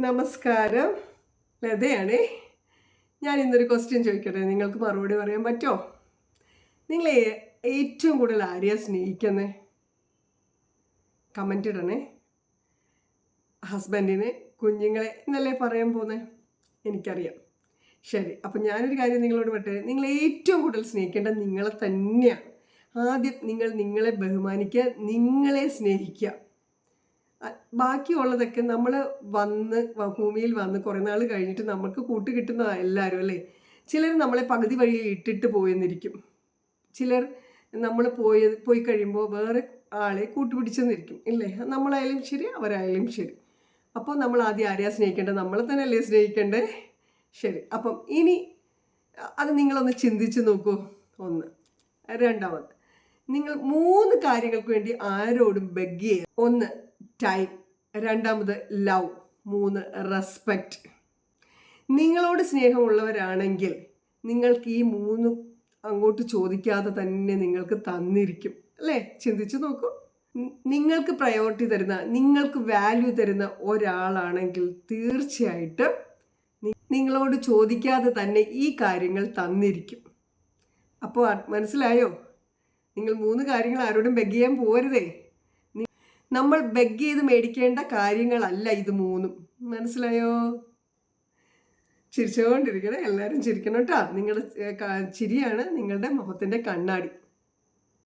നമസ്കാരം. ലതയാണേ ഞാൻ ഇന്നൊരു ക്വസ്റ്റ്യൻ ചോദിക്കട്ടെ. നിങ്ങൾക്ക് മറുപടി പറയാൻ പറ്റുമോ? നിങ്ങൾ ഏറ്റവും കൂടുതൽ ആരെയാ സ്നേഹിക്കുന്നത് കമന്റ് ഇടണേ. ഹസ്ബൻഡിനെ കുഞ്ഞുങ്ങളെ എന്നല്ലേ പറയാൻ പോകുന്നത് എനിക്കറിയാം. ശരി അപ്പം ഞാനൊരു കാര്യം നിങ്ങളോട് പറ്റേ നിങ്ങൾ ഏറ്റവും കൂടുതൽ സ്നേഹിക്കേണ്ടത് നിങ്ങളെ തന്നെയാണ് ആദ്യം നിങ്ങൾ നിങ്ങളെ ബഹുമാനിക്കുക നിങ്ങളെ സ്നേഹിക്കുക. ബാക്കിയുള്ളതൊക്കെ നമ്മൾ വന്ന് ഭൂമിയിൽ വന്ന് കുറേ നാൾ കഴിഞ്ഞിട്ട് നമുക്ക് കൂട്ട് കിട്ടുന്ന എല്ലാവരും അല്ലേ? ചിലർ നമ്മളെ പകുതി വഴി ഇട്ടിട്ട് പോയെന്നിരിക്കും. ചിലർ നമ്മൾ പോയ പോയി കഴിയുമ്പോൾ വേറെ ആളെ കൂട്ടുപിടിച്ചെന്നിരിക്കും ഇല്ലേ? നമ്മളായാലും ശരി അവരായാലും ശരി. അപ്പോൾ നമ്മൾ ആദ്യം ആരെയാ സ്നേഹിക്കേണ്ടത് നമ്മളെ തന്നെ അല്ലേ സ്നേഹിക്കേണ്ടേ? ശരി അപ്പം ഇനി അത് നിങ്ങളൊന്ന് ചിന്തിച്ച് നോക്കൂ. ഒന്ന്. രണ്ടാമത്. നിങ്ങൾ മൂന്ന് കാര്യങ്ങൾക്ക് വേണ്ടി ആരോടും ബെഗ് ചെയ്യുക ഒന്ന് ടൈം രണ്ടാമത് ലവ് മൂന്ന് റെസ്പെക്റ്റ് നിങ്ങളോട് സ്നേഹമുള്ളവരാണെങ്കിൽ നിങ്ങൾക്ക് ഈ മൂന്ന് അങ്ങോട്ട് ചോദിക്കാതെ തന്നെ നിങ്ങൾക്ക് തന്നിരിക്കും. അല്ലേ? ചിന്തിച്ചു നോക്കൂ. നിങ്ങൾക്ക് പ്രയോറിറ്റി തരുന്ന നിങ്ങൾക്ക് വാല്യൂ തരുന്ന ഒരാളാണെങ്കിൽ തീർച്ചയായിട്ടും നിങ്ങളോട് ചോദിക്കാതെ തന്നെ ഈ കാര്യങ്ങൾ തന്നിരിക്കും. അപ്പോൾ മനസ്സിലായോ? നിങ്ങൾ മൂന്ന് കാര്യങ്ങൾ ആരോടും ബെഗ് ചെയ്യാൻ പോരുതേ. നമ്മൾ ബെഗ് ചെയ്ത് മേടിക്കേണ്ട കാര്യങ്ങളല്ല ഇത് മൂന്നും. മനസ്സിലായോ? ചിരിച്ചുകൊണ്ടിരിക്കണം എല്ലാവരും ചിരിക്കണം കേട്ടോ. നിങ്ങളുടെ ചിരിയാണ് നിങ്ങളുടെ മുഖത്തിന്റെ കണ്ണാടി.